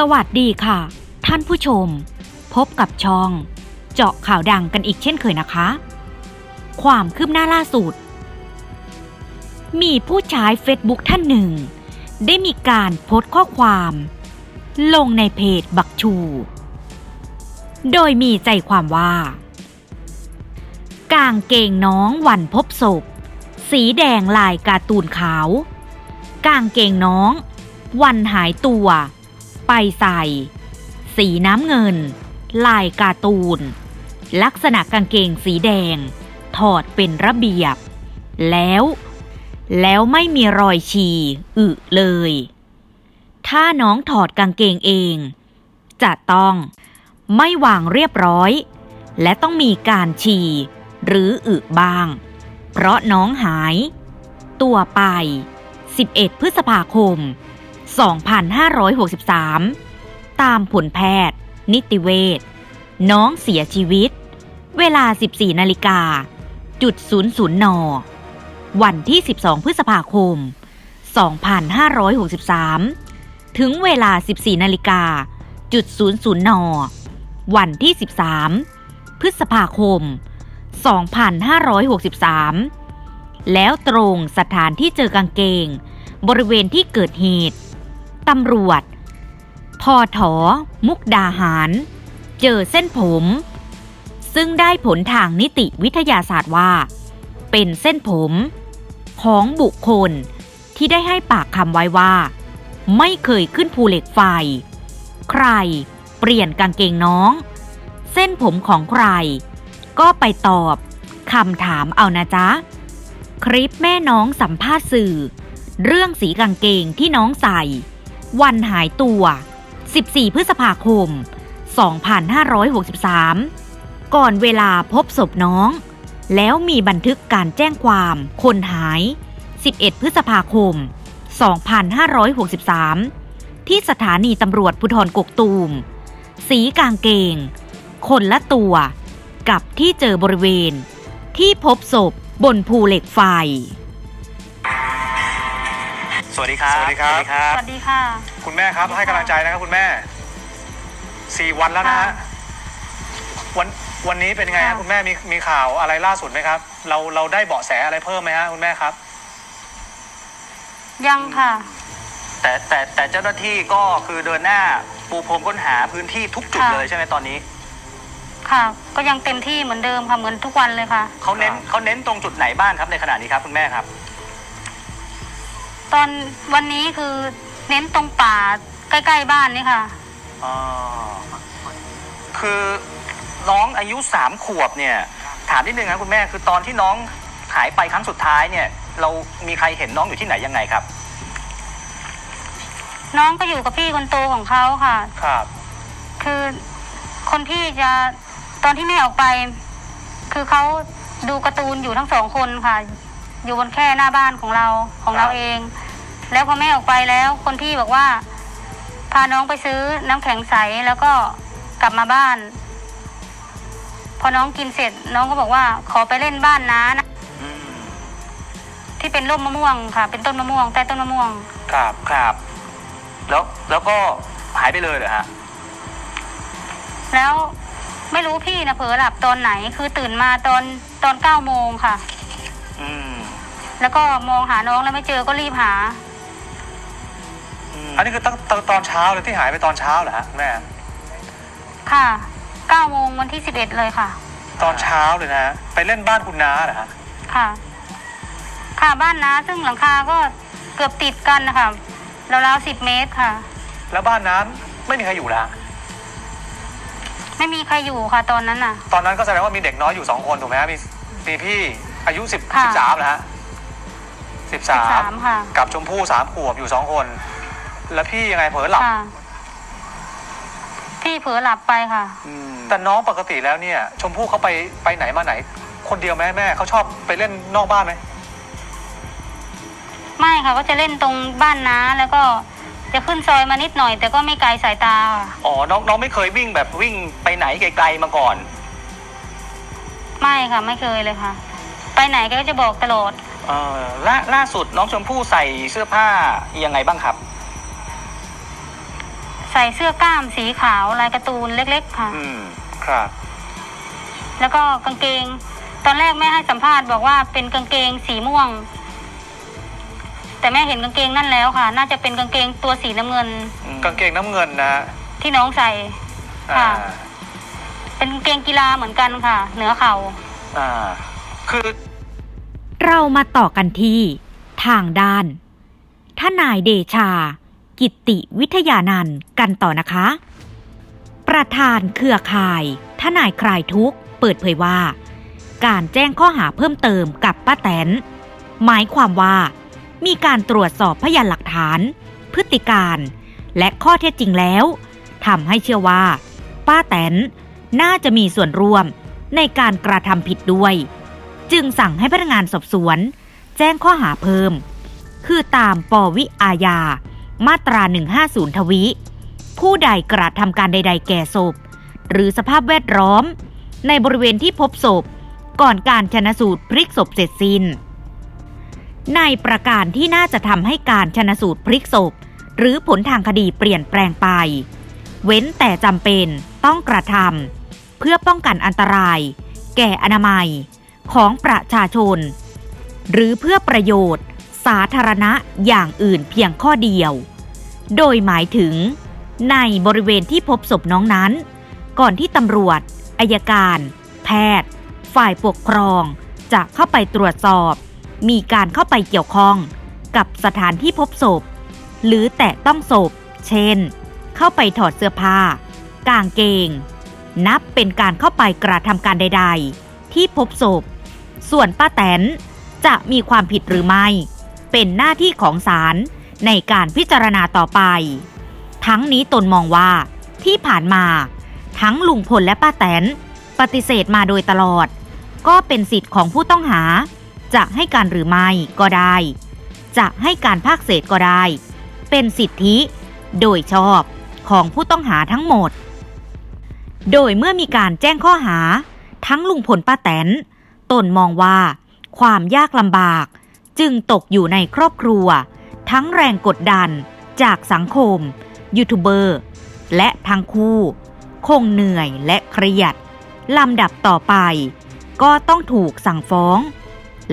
สวัสดีค่ะ ท่านผู้ชม พบกับช่อง เจาะข่าวดังกันอีกเช่นเคยนะคะ ความคืบหน้าล่าสุด มีผู้ใช้เฟซบุ๊กท่านหนึ่ง ได้มีการโพสต์ข้อความ ลงในเพจบักชู โดยมีใจความว่า กางเกงน้องวันพบศพ สีแดงลายการ์ตูนขาว กางเกงน้อง วันหายตัว ไปใส่ สีน้ำเงิน ลายการ์ตูน ลักษณะกางเกงสีแดง ถอดเป็นระเบียบ แล้ว แล้วไม่มีรอยฉี่อึเลย ถ้าน้องถอดกางเกงเอง จะต้องไม่วางเรียบร้อย และต้องมีการฉี่หรืออึบ้าง เพราะน้องหาย ตัวไป 11 พฤษภาคม 2563 ตามผลแพทย์ นิติเวชน้องเสียชีวิต เวลา 14 นาฬิกา จุด 00 น วันที่ 12 พฤษภาคม 2563 ถึงเวลา 14 นาฬิกา จุด 00 น วันที่ 13 พฤษภาคม 2563 แล้วตรงสถานที่เจอกางเกง บริเวณที่เกิดเหตุ ตำรวจ พอถอ มุกดาหาร เจอเส้นผม ซึ่งได้ผลทางนิติวิทยาศาสตร์ว่า เป็นเส้นผม ของบุคคลที่ได้ให้ปากคำไว้ว่า ไม่เคยขึ้นภูเหล็กไฟ ใครเปลี่ยนกางเกงน้อง เส้นผมของใคร ก็ไปตอบคำถามเอานะจ๊ะ คลิปแม่น้องสัมภาษณ์สื่อ เรื่องสีกางเกงที่น้องใส่ วันหายตัว 14 พฤษภาคม 2563 ก่อนเวลาพบศพน้อง แล้วมีบันทึกการแจ้งความคนหาย 11 พฤษภาคม 2563 ที่สถานีตำรวจภูธรกกตูม สีกางเกง คนละตัว กับที่เจอบริเวณ ที่พบศพบนภูเหล็กไฟ สวัสดีครับ สวัสดีครับ สวัสดีค่ะ คุณแม่ครับให้กำลังใจนะครับคุณแม่สี่วันแล้วนะฮะค่ะวันวันนี้เป็นไงฮะค่ะ คุณแม่มีมีข่าวอะไรล่าสุดไหมครับ เราเราได้เบาะแสอะไรเพิ่มไหมฮะคุณแม่ครับ ยังค่ะ แต่แต่แต่เจ้าหน้าที่ก็คือเดินหน้าปูพรมค้นหาพื้นที่ทุกจุดค่ะ เลยใช่ไหมตอนนี้ค่ะ ก็ยังเต็มที่เหมือนเดิมค่ะ เหมือนทุกวันเลยค่ะ เขาเน้นครับเขาเน้นตรงจุดไหนบ้างครับในขณะนี้ครับคุณแม่ครับ ตอนวันนี้คือเน้นตรงป่าใกล้ ๆ บ้านนี่ค่ะ อ๋อคือน้องอายุสามขวบเนี่ย ถามนิดนึงนะคุณแม่คือตอนที่น้องหายไปครั้งสุดท้ายเนี่ย เรามีใครเห็นน้องอยู่ที่ไหนยังไงครับ น้องก็อยู่กับพี่คนโตของเขาค่ะ ครับ คือคนพี่จะตอนที่แม่ออกไป คือเขาดูการ์ตูนอยู่ทั้งสองคนค่ะ อยู่บนแค่หน้าบ้านของเราของเราเอง แล้วพอแม่ออกไปแล้ว คนพี่บอกว่า พาน้องไปซื้อน้ำแข็งใสแล้วก็กลับมาบ้าน พอน้องกินเสร็จ น้องก็บอกว่าขอไปเล่นบ้านน้านะอืมที่เป็นร่มมะม่วงค่ะ เป็นต้นมะม่วงใต้ต้นมะม่วง ครับครับแล้วแล้วก็หายไปเลยเหรอฮะแล้วไม่รู้พี่นะเผลอหลับตอนไหน คือตื่นมาตอนตอนเก้าโมงค่ะ อืมแล้วก็มองหาน้องแล้วไม่เจอก็รีบหา อืมอันนี้คือตั้งตั้งตอนเช้าเลยที่หายไปตอนเช้าเหรอฮะคุณแม่ ค่ะเก้าโมงวันที่สิบเอ็ดเลยค่ะ ตอนเช้าเลยนะฮะไปเล่นบ้านคุณน้าเหรอฮะค่ะ ค่ะบ้านนะซึ่งหลังคาก็เกือบติดกันนะคะราวๆสิบเมตรค่ะ แล้วบ้านน้ำไม่มีใครอยู่แล้วไม่มีใครอยู่ค่ะตอนนั้นน่ะ ตอนนั้นก็แสดงว่ามีเด็กน้อยอยู่สองคนถูกไหมฮะมีมีพี่อายุสิบค่ะ สิบสามนะฮะสิบสาม13ค่ะ กับชมพู่สามขวบอยู่สองคน แล้วพี่ยังไงเผลอหลับ ค่ะพี่เผลอหลับไปค่ะอืมแต่น้องปกติแล้วเนี่ย ชมพู่เขาไปไปไหนมาไหน คนเดียวไหมแม่เขาชอบไปเล่นนอกบ้านไหมไม่ค่ะก็จะเล่นตรงบ้านน้าแล้วก็จะขึ้นซอยมานิดหน่อย แต่ก็ไม่ไกลสายตาค่ะอ๋อน้องน้องไม่เคยวิ่งแบบวิ่งไปไหนไกลๆมาก่อน ไม่ค่ะไม่เคยเลยค่ะ ไปไหนแกก็จะบอกตลอด เออล่าล่าสุดน้องชมพู่ใส่เสื้อผ้ายังไงบ้างครับ ใส่เสื้อกล้ามสีขาวลายการ์ตูนเล็ก ๆ ค่ะ อืมครับแล้วก็กางเกง ตอนแรกแม่ให้สัมภาษณ์บอกว่าเป็นกางเกงสีม่วง แต่แม่เห็นกางเกงนั่นแล้วค่ะ น่าจะเป็นกางเกงตัวสีน้ำเงินกางเกงน้ำเงินนะที่น้องใส่ อ่าค่ะ เป็นกางเกงกีฬาเหมือนกันค่ะ เหนือเข่า อ่า คือเรามาต่อกันที่ ทางด้าน ทนายเดชา กิตติวิทยานันท์กันต่อนะคะ ประธานเครือข่ายทนายคลายทุกข์ เปิดเผยว่า การแจ้งข้อหาเพิ่มเติมกับป้าแตน หมายความว่า มีการตรวจสอบพยานหลักฐาน พฤติการ และข้อเท็จจริงแล้วทำให้เชื่อว่า ป้าแตนน่าจะมีส่วนร่วมในการกระทำผิดด้วย จึงสั่งให้พนักงานสอบสวน แจ้งข้อหาเพิ่ม คือตามปวิอาญา มาตรา 150 ทวิ ผู้ใดกระทำการใด ๆ แก่ศพ หรือสภาพแวดล้อม ในบริเวณที่พบศพ ก่อนการชนสูตรพลิกศพเสร็จสิ้น ในประการที่น่าจะทำให้การชนสูตรพลิกศพ หรือผลทางคดีเปลี่ยนแปลงไป เว้นแต่จำเป็นต้องกระทำเพื่อป้องกันอันตราย แก่อนามัยของประชาชน หรือเพื่อประโยชน์ สาธารณะอย่างอื่นเพียงข้อเดียว โดยหมายถึง ในบริเวณที่พบศพน้องนั้น ก่อนที่ตำรวจอายการ แพทย์ ฝ่ายปกครอง จะเข้าไปตรวจสอบ มีการเข้าไปเกี่ยวข้องกับสถานที่พบศพ หรือแตะต้องศพ เช่น เข้าไปถอดเสื้อผ้า กางเกง นับเป็นการเข้าไปกระทำการใด ๆ ที่พบศพ ส่วนป้าแตนจะมีความผิดหรือไม่ เป็นหน้าที่ของศาลในการพิจารณาต่อไป ทั้งนี้ตนมองว่าที่ผ่านมา ทั้งลุงพลและป้าแตน ปฏิเสธมาโดยตลอด ก็เป็นสิทธิ์ของผู้ต้องหา จะให้การหรือไม่ก็ได้ จะให้การภาคเศษก็ได้ เป็นสิทธิโดยชอบของผู้ต้องหาทั้งหมด โดยเมื่อมีการแจ้งข้อหา ทั้งลุงพลป้าแตน ตนมองว่า ความยากลำบาก จึงตกอยู่ในครอบครัว ทั้งแรงกดดันจากสังคม ยูทูบเบอร์ และทั้งคู่ คงเหนื่อยและเครียดลำดับต่อไป ก็ต้องถูกสั่งฟ้อง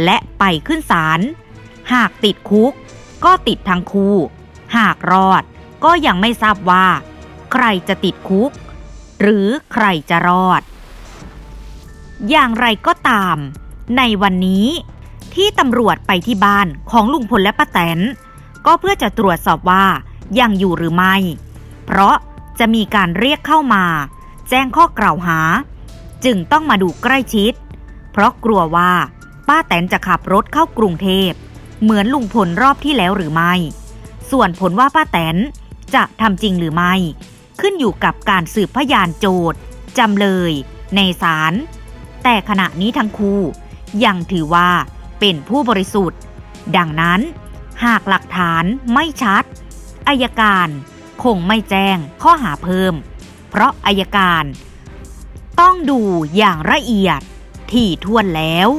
และไปขึ้นศาลหากติดคุก ก็ติดทั้งคู่ หากรอดก็ยังไม่ทราบว่า ใครจะติดคุก หรือใครจะรอด อย่างไรก็ตาม ในวันนี้ ที่ตำรวจไปที่บ้านของลุงพลและป้าแตน ก็เพื่อจะตรวจสอบว่ายังอยู่หรือไม่ เพราะจะมีการเรียกเข้ามา แจ้งข้อกล่าวหา จึงต้องมาดูใกล้ชิด เพราะกลัวว่าป้าแตนจะขับรถเข้ากรุงเทพ เหมือนลุงพลรอบที่แล้วหรือไม่ ส่วนผลว่าป้าแตนจะทำจริงหรือไม่ ขึ้นอยู่กับการสืบพยานโจทย์จำเลย ในศาลแต่ขณะนี้ทั้งคู่ยังถือว่า เป็นผู้บริสุทธิ์ ดังนั้น หากหลักฐานไม่ชัดอายการคงไม่แจ้งข้อหาเพิ่ม เพราะอายการ ต้องดูอย่างละเอียดถี่ถ้วนแล้ว